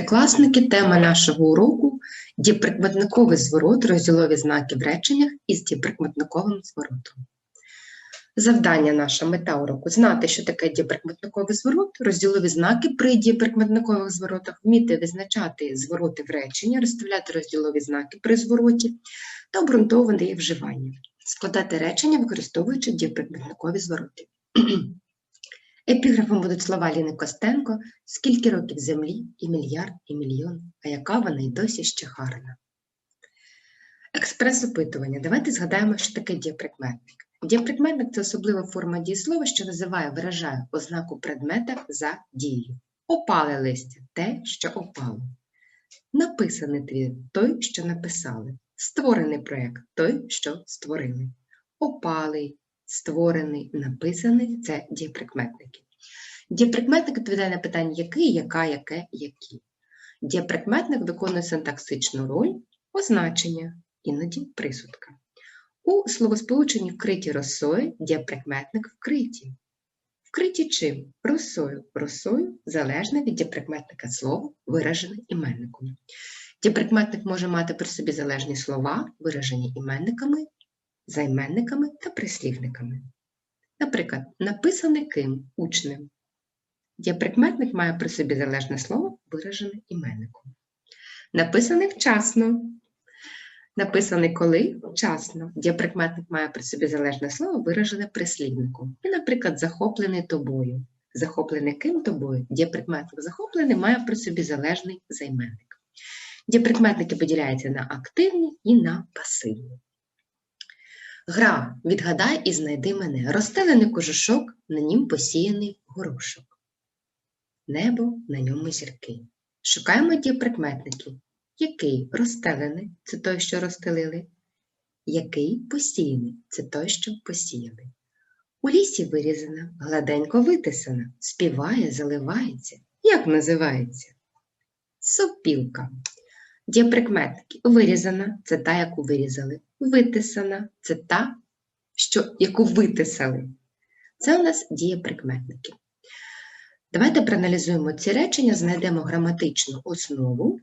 Шестикласники, тема нашого уроку діприкметниковий зворот, розділові знаки в реченнях із діприкметниковим зворотом. Завдання наша мета уроку знати, що таке діприкметниковий зворот, розділові знаки при діприкметникових зворотах, вміти визначати звороти в речення, розставляти розділові знаки при звороті та обґрунтовувати їх вживання, складати речення, використовуючи діприкметникові звороти. Епіграфом будуть слова Ліни Костенко Скільки років землі, і мільярд, і мільйон, а яка вона й досі ще гарна. Експрес-опитування. Давайте згадаємо, що таке дієприкметник. Дієприкметник – це особлива форма дієслова, що називає, виражає ознаку предмета за дією. Опале листя те, що опало. Написаний твір той, що написали. Створений проєкт той, що створили. Опалий, створений, написаний це дієприкметники. Дієприкметник відповідає на питання який, яка, яке, які. Дієприкметник виконує синтаксичну роль означення, іноді присудка. У словосполученні вкриті росою дієприкметник вкриті. Вкриті чим? Росою. Росою залежно від дієприкметника слово, виражене іменником. Дієприкметник може мати при собі залежні слова, виражені іменниками, займенниками та прислівниками. Наприклад, написане ким учнем. Дієприкметник має при собі залежне слово, виражене іменником. Написаний вчасно. Написаний коли вчасно. Дієприкметник має при собі залежне слово, виражене прислівником. І, наприклад, захоплений тобою. Захоплений ким тобою. Дієприкметник захоплений має при собі залежний займенник. Дієприкметники поділяються на активні і на пасивні. Гра відгадай і знайди мене. Розстелений кожушок, на нім посіяний горошок. Небо на ньому зірки. Шукаємо дієприкметники. Який розстелений це той, що розстелили. Який посіяний це той, що посіяли. У лісі вирізана, гладенько витисана, співає, заливається. Як називається? Сопілка. Дієприкметники. Вирізана це та, яку вирізали. Витисана це та, що, яку витисали. Це у нас дієприкметники. Давайте проаналізуємо ці речення, знайдемо граматичну основу,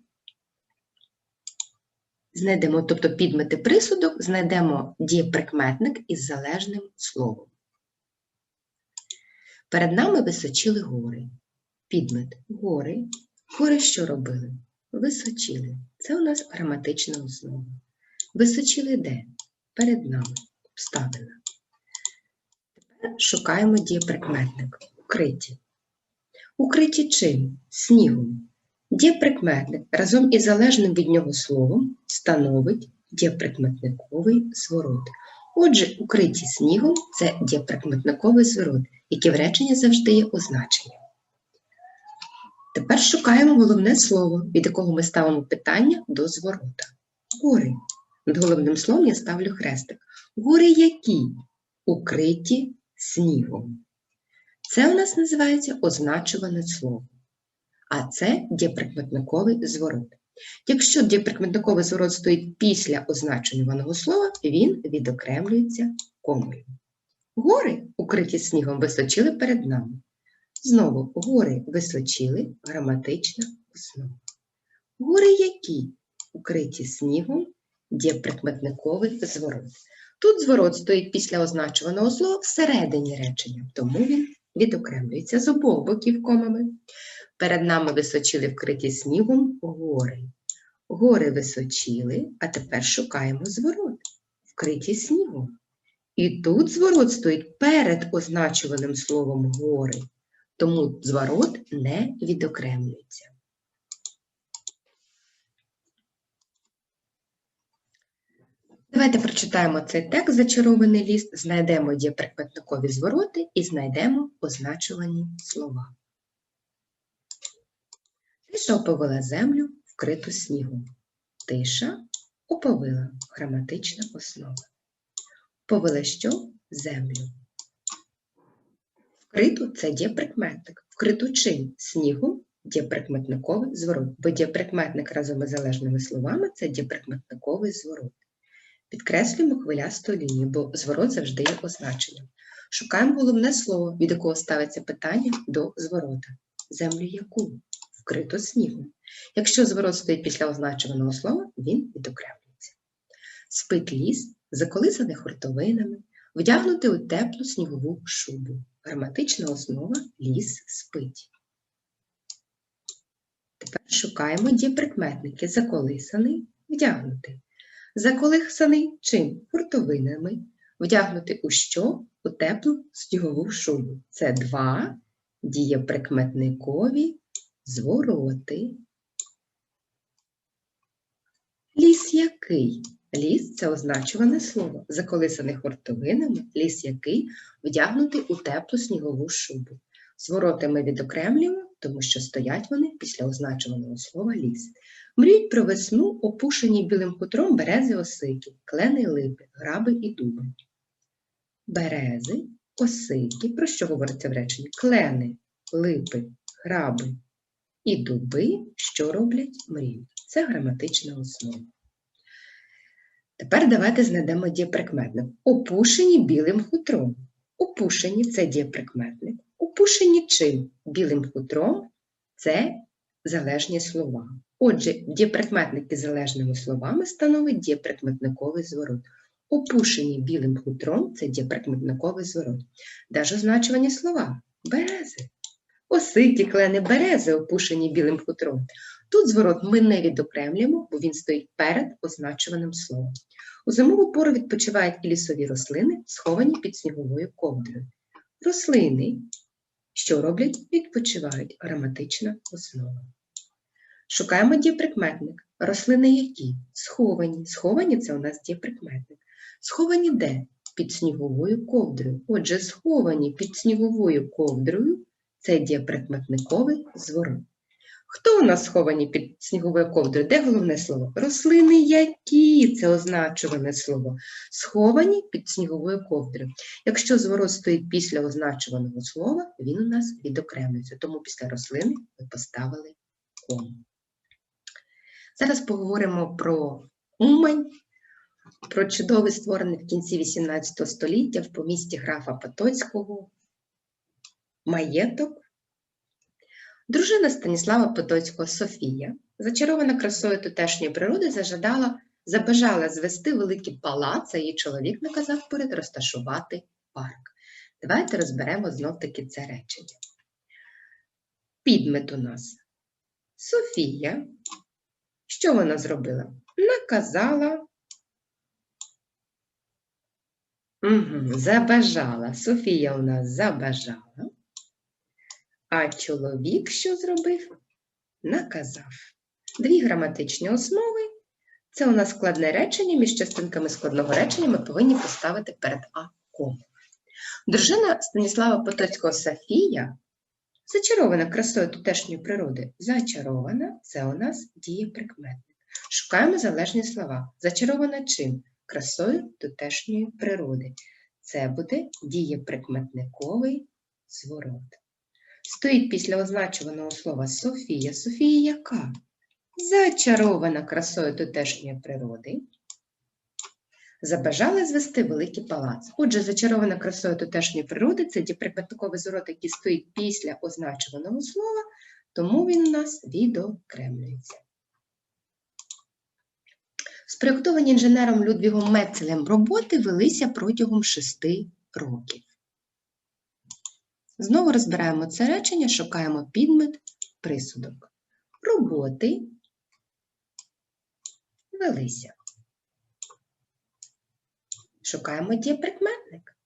знайдемо, тобто підмети присудок, знайдемо дієприкметник із залежним словом. Перед нами височили гори. Підмет гори. Гори що робили? Височили. Це у нас граматична основа. Височили де? Перед нами. Вставлена. Тепер шукаємо дієприкметник. Укриті. Укриті чим? Снігом. Дієприкметник разом із залежним від нього словом становить дієприкметниковий зворот. Отже, укриті снігом це дієприкметниковий зворот, який в реченні завжди є означенням. Тепер шукаємо головне слово, від якого ми ставимо питання до зворота. Гори. Над головним словом я ставлю хрестик. Гори які? Укриті снігом. Це у нас називається означуване слово. А це дієприкметниковий зворот. Якщо дієприкметниковий зворот стоїть після означеного слова, він відокремлюється комою. Гори, укриті снігом, височили перед нами. Знову гори височили граматична основа. Гори які? Укриті снігом, дієприкметниковий зворот. Тут зворот стоїть після означуваного слова всередині речення, тому він відокремлюється з обох боків комами. Перед нами височили вкриті снігом гори. Гори височили, а тепер шукаємо зворот, вкриті снігом. І тут зворот стоїть перед означуваним словом гори, тому зворот не відокремлюється. Давайте прочитаємо цей текст зачарований ліст, знайдемо дієприкметникові звороти і знайдемо означувані слова. Тиша оповила землю, вкриту снігом. Тиша оповила граматична основа. Повела що? Землю. Вкриту це дієприкметник. Вкриту чим? Снігом дієприкметниковий зворот. Бо дієприкметник разом із залежними словами це дієприкметниковий зворот. Підкреслюємо хвилясту лінію, бо зворот завжди є означенням. Шукаємо головне слово, від якого ставиться питання до зворота. Землю яку? Вкрито снігом. Якщо зворот стоїть після означеного слова, він відокремлюється. Спить ліс, заколисаний хуртовинами, вдягнутий у теплу снігову шубу. Граматична основа ліс спить. Тепер шукаємо дієприкметники заколисаний, вдягнутий. Заколисаний чим? Хуртовинами. Вдягнути у що? У теплу снігову шубу. Це два дієприкметникові звороти. Ліс який? Ліс це означуване слово. Заколисаний хуртовинами, ліс який вдягнутий у теплу снігову шубу. Звороти ми відокремлюємо, тому що стоять вони після означуваного слова ліс. Мріють про весну, опушені білим хутром берези осики, клени липи, граби і дуби. Берези, осики, про що говориться в реченні? Клени, липи, граби і дуби, що роблять мріють. Це граматична основа. Тепер давайте знайдемо дієприкметник. Опушені білим хутром. Опушені це дієприкметник. Опушені чим? Білим хутром це залежні слова. Отже, дієприкметники залежними словами становить дієприкметниковий зворот. Опушені білим хутром це дієприкметниковий зворот. Даже означувані слова берези. Осикі клени берези, опушені білим хутром. Тут зворот ми не відокремлюємо, бо він стоїть перед означуваним словом. У зимову пору відпочивають і лісові рослини, сховані під сніговою ковдрою. Рослини, що роблять, відпочивають граматична основа. Шукаємо дієприкметник. Рослини які? Сховані. Сховані це у нас дієприкметник. Сховані де? Під сніговою ковдрою. Отже, сховані під сніговою ковдрою це дієприкметниковий зворот. Хто у нас сховані під сніговою ковдрою? Де головне слово? Рослини які це означуване слово. Сховані під сніговою ковдрою. Якщо зворот стоїть після означуваного слова, він у нас відокремлюється. Тому після рослини ми поставили кому. Зараз поговоримо про Умань, про чудовий створений в кінці XVIII століття в помісті графа Потоцького маєток. Дружина Станіслава Потоцького Софія, зачарована красою тутешньої природи, зажадала, забажала звести великий палац, а її чоловік наказав поряд розташувати парк. Давайте розберемо знов-таки це речення. Підмет у нас Софія. Що вона зробила? Наказала. Угу, забажала. Софія у нас забажала. А чоловік що зробив? Наказав. Дві граматичні основи. Це у нас складне речення. Між частинками складного речення ми повинні поставити перед А. Дружина Станіслава Потоцького Софія зачарована красою тутешньої природи. Зачарована це у нас дієприкметник. Шукаємо залежні слова. Зачарована чим? Красою тутешньої природи. Це буде дієприкметниковий зворот. Стоїть після означуваного слова Софія. Софія яка? Зачарована красою тутешньої природи. Забажали звести великий палац. Отже, зачарована красою тутешньої природи це діприкметниковий зворот, який стоїть після означуваного слова, тому він у нас відокремлюється. Спроєктовані інженером Людвігом Мецелем роботи велися протягом шести років. Знову розбираємо це речення, шукаємо підмет, присудок. Роботи велися. Шукаємо дієприкметник.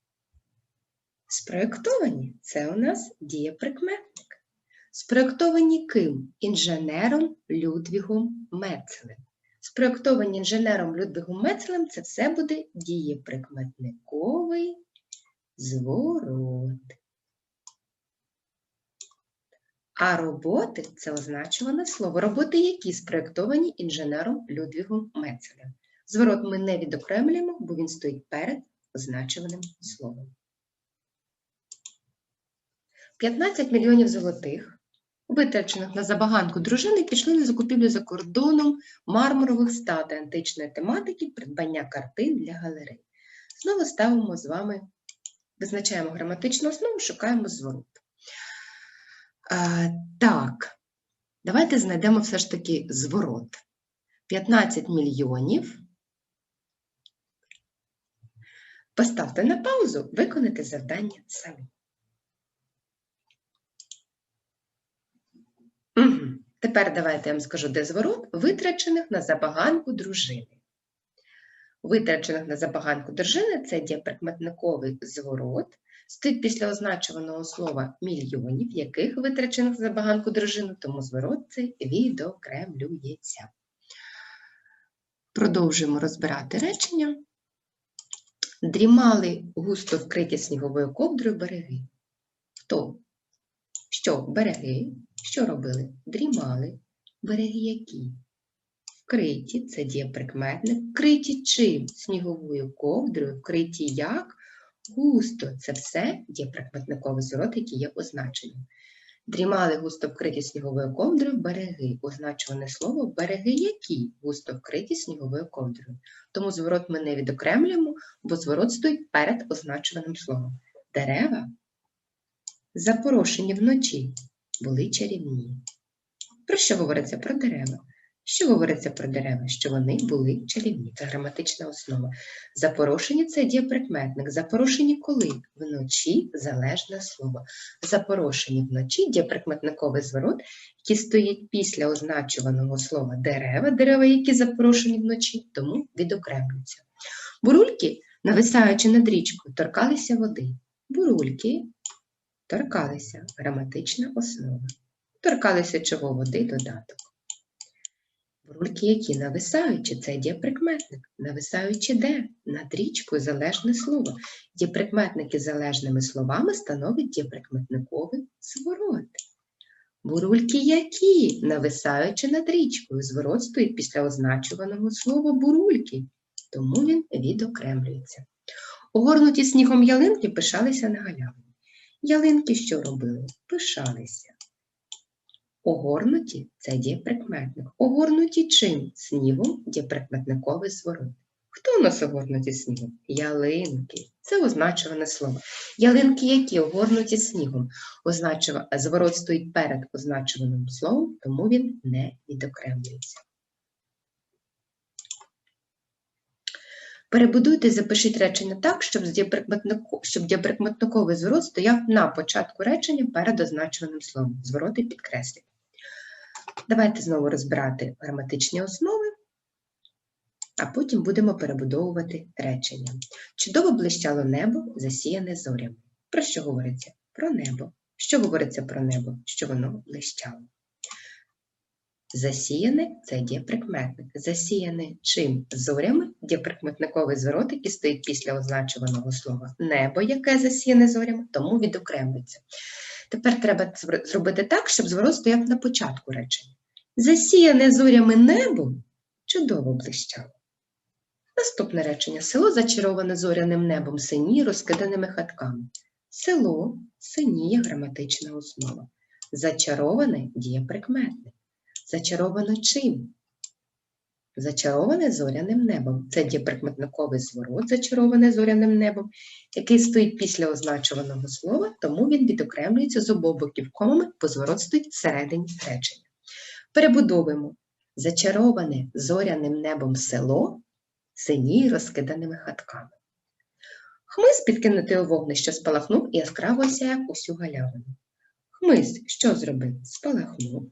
Спроєктовані це у нас дієприкметник. Спроєктовані ким? Інженером Людвігом Мецелем. Спроєктовані інженером Людвігом Мецелем це все буде дієприкметниковий зворот. А роботи це означуване слово. Роботи, які спроєктовані інженером Людвігом Мецелем. Зворот ми не відокремлюємо, бо він стоїть перед означуваним словом. 15 мільйонів золотих, витрачених на забаганку дружини, пішли на закупівлю за кордоном мармурових статуй античної тематики, придбання картин для галерей. Знову ставимо з вами, визначаємо граматичну основу, шукаємо зворот. Так, Давайте знайдемо все ж таки зворот. 15 мільйонів. Поставте на паузу, виконайте завдання самі. Угу. Тепер давайте я вам скажу, де зворот витрачених на забаганку дружини. Витрачених на забаганку дружини це дієприкметниковий зворот, стоїть після означуваного слова мільйонів, яких витрачених на забаганку дружину, тому зворот цей відокремлюється. Продовжуємо розбирати речення. Дрімали густо вкриті сніговою ковдрою береги. Хто? Що береги? Що робили? Дрімали. Береги які? Вкриті це дієприкметник. Вкриті чим? Сніговою ковдрою, вкриті як? Густо. Це все є дієприкметниковий зворот, який є означенням. Дрімали густо вкриті сніговою ковдрою береги. Означуване слово береги які густо вкриті сніговою ковдрою. Тому зворот ми не відокремлюємо, бо зворот стоїть перед означуваним словом. Дерева запорошені вночі були чарівні. Про що говориться про дерева? Що говориться про дерева? Що вони були чарівні. Це граматична основа. Запорошені це дієприкметник. Запорошені коли? Вночі залежне слово. Запорошені вночі дієприкметниковий зворот, який стоїть після означуваного слова дерева, дерева, які запорошені вночі, тому відокремлюються. Бурульки, нависаючи над річкою, торкалися води. Бурульки торкалися граматична основа. Торкалися чого води додаток. Бурульки, які нависаючи, це дієприкметник. Нависаючи де? Над річкою залежне слово. Дієприкметники залежними словами становить дієприкметниковий зворот. Бурульки які, нависаючи над річкою, зворот стоїть після означуваного слова бурульки, тому він відокремлюється. Огорнуті снігом ялинки пишалися на галявині. Ялинки що робили? Пишалися. Огорнуті це дієприкметник. Огорнуті чим? Снігом дієприкметниковий зворот. Хто у нас огорнуті снігом? Ялинки. Це означуване слово. Ялинки, які огорнуті снігом. Означува... Зворот стоїть перед означуваним словом, тому він не відокремлюється. Перебудуйте і запишіть речення так, щоб, щоб дієприкметниковий зворот стояв на початку речення перед означуваним словом. Звороти підкреслюють. Давайте знову розбирати граматичні основи, а потім будемо перебудовувати речення. Чудово блищало небо, засіяне зорями. Про що говориться? Про небо. Що говориться про небо? Що воно блищало? Засіяне це дієприкметник. Засіяне чим? Зорями дієприкметниковий зворот, який стоїть після означуваного слова небо, яке засіяне зорями, тому відокремлюється. Тепер треба зробити так, щоб зворот стояв на початку речення. Засіяне зорями небо чудово блищало. Наступне речення. Село зачароване зоряним небом сині розкиданими хатками. Село синіє граматична основа. Зачароване дієприкметник. Зачаровано чим? Зачароване зоряним небом. Це дієприкметниковий зворот, зачароване зоряним небом, який стоїть після означуваного слова, тому він відокремлюється з обох боків комами, бо зворот стоїть всередині речення. Перебудовуємо зачароване зоряним небом село сині розкиданими хатками. Хмиз підкинутий у вогнище спалахнув і яскраво сяяв усю галявину. Хмиз що зробив? Спалахнув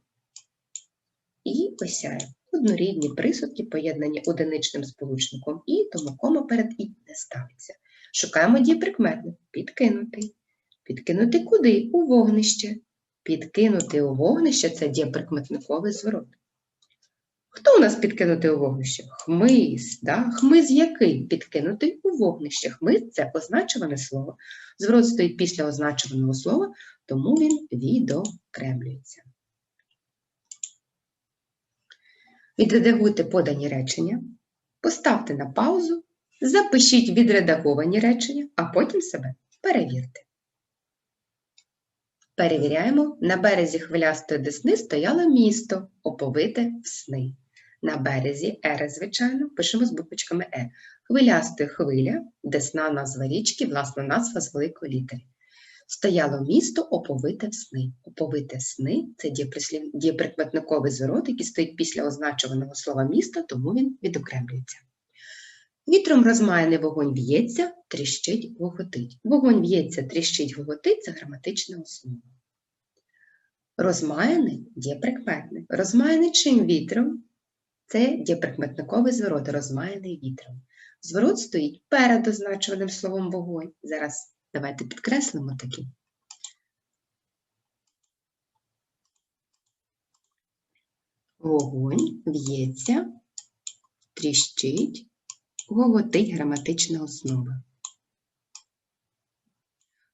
і осяяв. Однорідні присудки поєднані одиничним сполучником і, тому кома перед і не ставиться. Шукаємо дієприкметник підкинутий. Підкинути куди? У вогнище. Підкинути у вогнище це дієприкметниковий зворот. Хто у нас підкинутий у вогнище? Хмиз. Да? Хмиз який? Підкинутий у вогнище. Хмиз це означуване слово. Зворот стоїть після означуваного слова, тому він відокремлюється. Відредагуйте подані речення, поставте на паузу, запишіть відредаговані речення, а потім себе перевірте. Перевіряємо, на березі хвилястої десни стояло місто, оповите в сни. На березі Р, звичайно, пишемо з буквочками Е. Хвилястої хвиля, десна назва річки, власна назва з великої літери. Стояло місто оповите в сни. Оповите в сни це дієприкметниковий зворот, який стоїть після означуваного слова місто, тому він відокремлюється. Вітром розмаяний вогонь в'ється, тріщить, гоготить. Вогонь в'ється, тріщить, гоготить це граматична основа. Розмаяний дієприкметник. Розмаяний чим вітром? Це дієприкметниковий зворот, розмаяний вітром. Зворот стоїть перед означуваним словом вогонь. Зараз давайте підкреслимо такі. Вогонь в'ється, тріщить, гоготить граматична основа.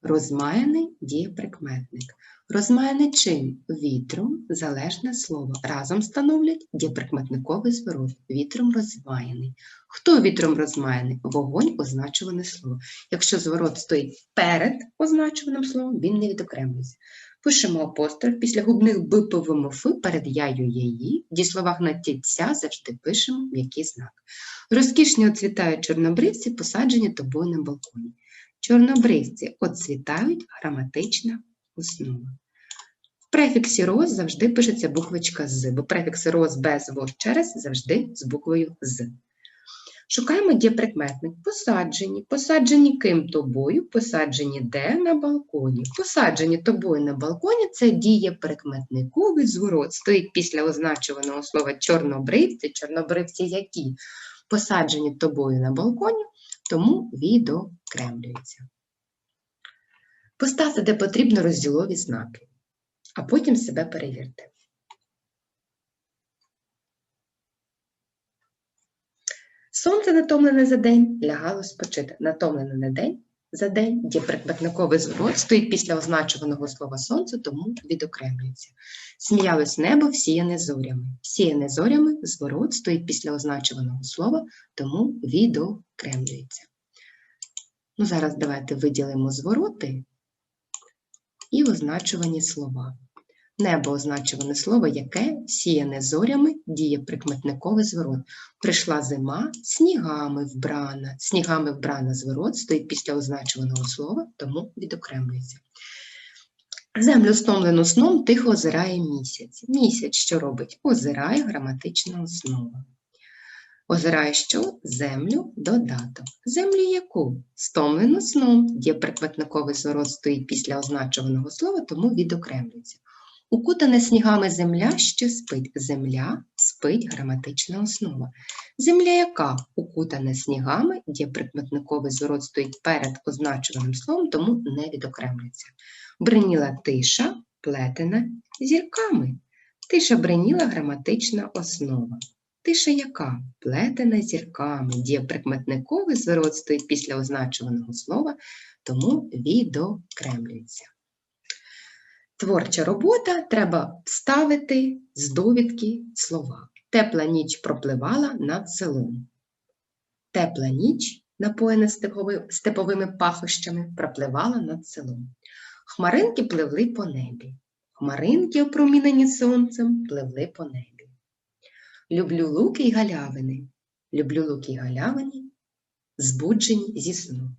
Розмаяний дієприкметник. Розмаяний чим? Вітром залежне слово. Разом становлять дієприкметниковий зворот. Вітром розмаяний. Хто вітром розмаяний? Вогонь означуване слово. Якщо зворот стоїть перед означуваним словом, він не відокремлюється. Пишемо апостроф після губних б ф перед яю її. В дієсловах на тіця завжди пишемо м'який знак. Розкішні оцвітають чорнобривці, посаджені тобою на балконі. Чорнобривці оцвітають граматична основа. В префіксі роз завжди пишеться буквочка з, бо префікси роз без вож через завжди з буквою з. Шукаємо дієприкметник. Посаджені. Посаджені ким тобою, посаджені де на балконі. Посаджені тобою на балконі це дієприкметниковий зворот. Стоїть після означуваного слова чорнобривці. Чорнобривці які посаджені тобою на балконі, тому відокремлюються. Поставте, де потрібно розділові знаки, а потім себе перевірте. Сонце натомлене за день лягало спочити. Натомлене на день за день дієприкметниковий зворот стоїть після означуваного слова сонце, тому відокремлюється. Сміялось небо всіяне зорями. Всіяне зорями зворот стоїть після означуваного слова, тому відокремлюється. Ну, зараз давайте виділимо звороти і означувані слова. Небо означуване слово, яке сіяне зорями, діє прикметниковий зворот. Прийшла зима, снігами вбрана. Снігами вбрана зворот стоїть після означуваного слова, тому відокремлюється. Землю стомлену сном тихо озирає місяць. Місяць що робить? Озирає граматична основа. Озирає що? Землю додаток. Землю яку? Стомлену сном. Є прикметниковий зворот стоїть після означуваного слова, тому відокремлюється. Укутана снігами земля, що спить. Земля спить граматична основа. Земля яка укутана снігами, є прикметниковий зворот стоїть перед означуваним словом, тому не відокремлюється. Бриніла тиша, плетена зірками. Тиша бриніла граматична основа. Тиша яка? Плетена зірками. Дієприкметниковий зворот стоїть після означуваного слова, тому відокремлюється. Творча робота треба вставити з довідки слова. Тепла ніч пропливала над селом. Тепла ніч, напоєна степовими пахощами, пропливала над селом. Хмаринки пливли по небі. Хмаринки, опромінені сонцем, пливли по небі. Люблю луки й галявини. Люблю луки й галявини, збуджені зі сну.